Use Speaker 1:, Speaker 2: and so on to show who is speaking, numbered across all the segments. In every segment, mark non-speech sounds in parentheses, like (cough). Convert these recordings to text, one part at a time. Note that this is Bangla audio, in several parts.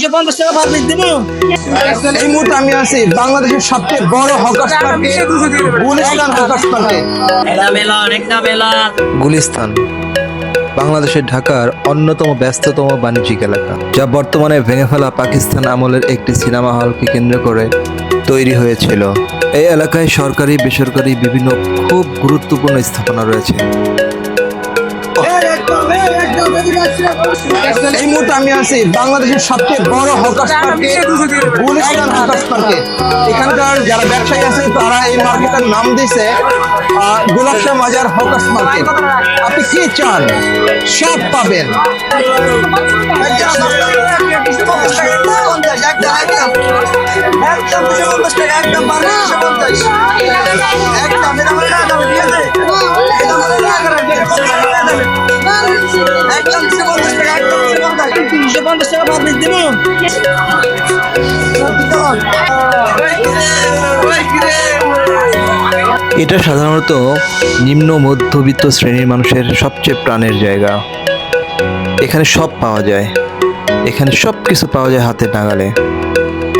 Speaker 1: তিনশো পঞ্চাশ টাকা ভাত দিব।
Speaker 2: এই মুহূর্তে আমি আছি বাংলাদেশের সবচেয়ে বড় হকার্স হকার্স
Speaker 3: গুলিস্তান বাংলাদেশের ঢাকার অন্যতম ব্যস্ততম বাণিজ্যিক এলাকা যা বর্তমানে ভেঙে ফেলা পাকিস্তান আমলের একটি সিনেমা হলকে কেন্দ্র করে তৈরি হয়েছিল। এই এলাকায় সরকারি বেসরকারি বিভিন্ন খুব গুরুত্বপূর্ণ স্থাপনা রয়েছে।
Speaker 2: এই মুহূর্তে আমি আছি বাংলাদেশের সবচেয়ে বড় hawkers market Gulistan hawkers market এখানকার যারা ব্যবসায়ী আছে তারা এই মার্কেটের নাম দিয়েছে গোলাপশাহ মাজার হকার্স মার্কেট আপনি কি চান সব পাবেন
Speaker 1: তিনশো পঞ্চাশ টাকা ভাত দিব
Speaker 3: এটা সাধারণত নিম্ন মধ্যবিত্ত শ্রেণির মানুষের সবচেয়ে প্রাণের জায়গা। এখানে সব পাওয়া যায়। এখানে সব কিছু পাওয়া যায় হাতে নাগালে।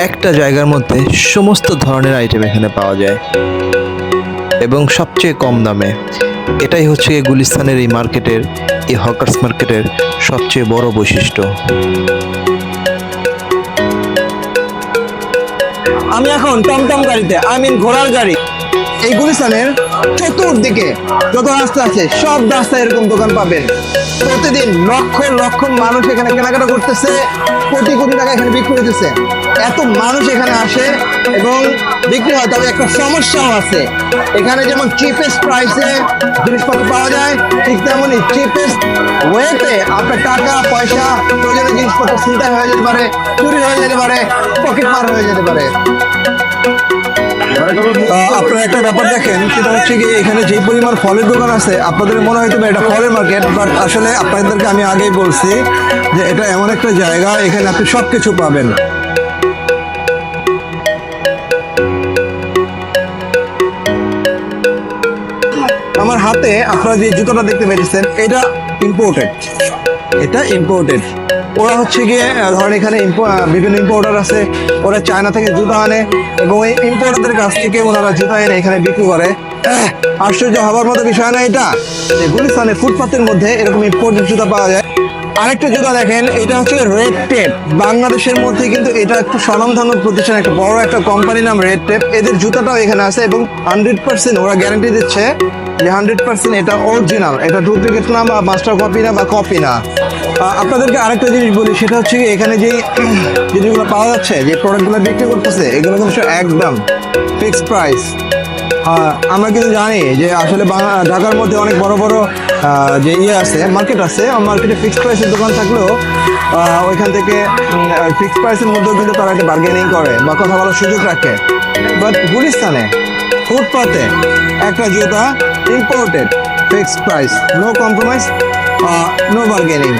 Speaker 3: একটা জায়গার মধ্যে সমস্ত ধরনের আইটেম এখানে পাওয়া যায়। এবং সবচেয়ে কম দামে। এটাই হচ্ছে গুলিস্তানের এই মার্কেটের, এই হকার্স মার্কেটের সবচেয়ে বড় বৈশিষ্ট্য।
Speaker 2: আমি এখন টমটম গাড়িতে, আই মিন ঘোড়ার গাড়ি। এই গুলিস্তানের চতুর্দিকে যত রাস্তা আছে, সব রাস্তায় এরকম দোকান পাবেন প্রতিদিন লক্ষ লক্ষ মানুষ এখানে কেনাকাটা করতেছে, কোটি কোটি টাকা এখানে বিক্রি হইতেছে। এত মানুষ এখানে আসে এবং বিক্রি হয়, তবে একটা সমস্যাও আছে। এখানে যেমন চিপেস্ট প্রাইসে জিনিসপত্র পাওয়া যায়, ঠিক তেমনই চিপেস্ট ওয়েতে আপনার টাকা, পয়সা, প্রয়োজনীয় জিনিসপত্র ছিনতাই হয়ে যেতে পারে, চুরি হয়ে যেতে পারে পকেট মার হয়ে যেতে পারে। আপনারা একটা ব্যাপার দেখেন, সেটা হচ্ছে কি এখানে যে পরিমাণ ফলের দোকান আছে, আপনাদের মনে হয়তো এটা ফলের মার্কেট বাট আসলে আপনাদেরকে আমি আগেই বলছি যে এটা এমন একটা জায়গা, এখানে আপনি সব কিছু পাবেন। আমার হাতে আপনারা যে জুতোটা দেখতে পেয়েছেন এটা ইম্পোর্টেড এটা ইম্পোর্টেড ওরা হচ্ছে গিয়ে ধরেন এখানে বিভিন্ন ইম্পোর্টার আছে, ওরা চায়না থেকে জুতো আনে এবং এই ইম্পোর্টারদের কাছ থেকে ওনারা জুতা এনে এখানে বিক্রি করে। আশ্চর্য হবার মতো বিষয় না এটা? যে ফুটপাতের মধ্যে এরকম ইম্পোর্টেড জুতো পাওয়া যায়। আরেকটা জুতা দেখেন, এটা হচ্ছে রেড টেপ বাংলাদেশের মধ্যে কিন্তু এটা একটু স্বনামধন্য প্রতিষ্ঠান, একটা বড় একটা কোম্পানির নাম রেড টেপ এদের জুতাটাও এখানে আছে এবং হান্ড্রেড পার্সেন্ট ওরা গ্যারান্টি দিচ্ছে যে হান্ড্রেড পার্সেন্ট এটা অরিজিনাল এটা ডুপ্লিকেট না বা মাস্টার কপি না বা কপি না। আপনাদেরকে আরেকটা জিনিস বলি, সেটা হচ্ছে এখানে যে (clears throat) জিনিসগুলো পাওয়া যাচ্ছে, যে প্রোডাক্টগুলো বিক্রি করতেছে, এগুলো কিন্তু একদম ফিক্সড প্রাইস আমরা কিন্তু জানি যে আসলে ঢাকার মধ্যে অনেক বড় বড় যে ইয়ে আছে মার্কেট আছে মার্কেটে ফিক্সড প্রাইসের দোকান থাকলেও ওইখান থেকে ফিক্সড প্রাইসের মধ্যেও কিন্তু তারা একটা বার্গেনিং করে বা কথা বলার সুযোগ রাখে। বাট গুলিস্তানে, ফুটপাতে একটা জুতা imported fixed price no compromise no bargaining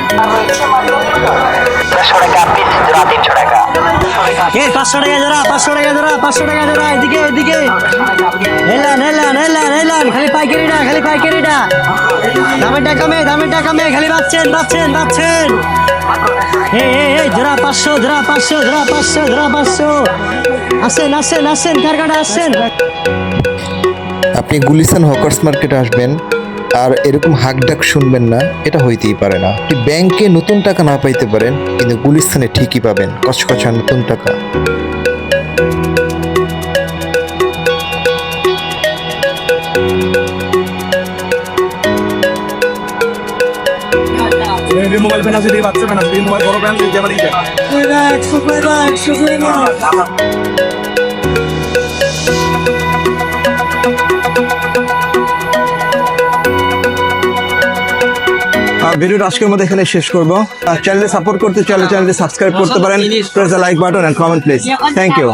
Speaker 1: পাঁচশো টাকা জোড়া, পাঁচশো টাকা জোড়া, পাঁচশো টাকা জোড়া, এদিকে এদিকে। হেলান হেলান হেলান হেলান, খালি পাইকারিটা খালি পাইকারিটা। দামের টাকা মে দামের টাকা মে খালি এ এ এ, জোড়া পাঁচশো জোড়া পাঁচশো জোড়া পাঁচশো জোড়া পাঁচশো। আসেন আসেন আসেন, কার কাটা আসেন?
Speaker 3: আপনি গুলিস্তান হকার্স মার্কেটে আসবেন। আর এরকম হাকডাক শুনবেন না এটা হইতেই পারে না। আপনি ব্যাংকে নতুন টাকা না পাইতে পারেন কিন্তু গুলিস্তানে ঠিকই পাবেন কচকচা নতুন টাকা।
Speaker 4: মোবাইল ফ্যান আছে দিয়ে বাচ্চা ফ্যান আছে মোবাইল বড় ফ্যান দিয়ে আমার
Speaker 1: একশো একশো
Speaker 2: ভিডিওটা আজকের মধ্যে এখানে শেষ করব। চ্যানেলে সাপোর্ট করতে চাইলে চ্যানেলটি সাবস্ক্রাইব করতে পারেন। Press like button and comment please thank you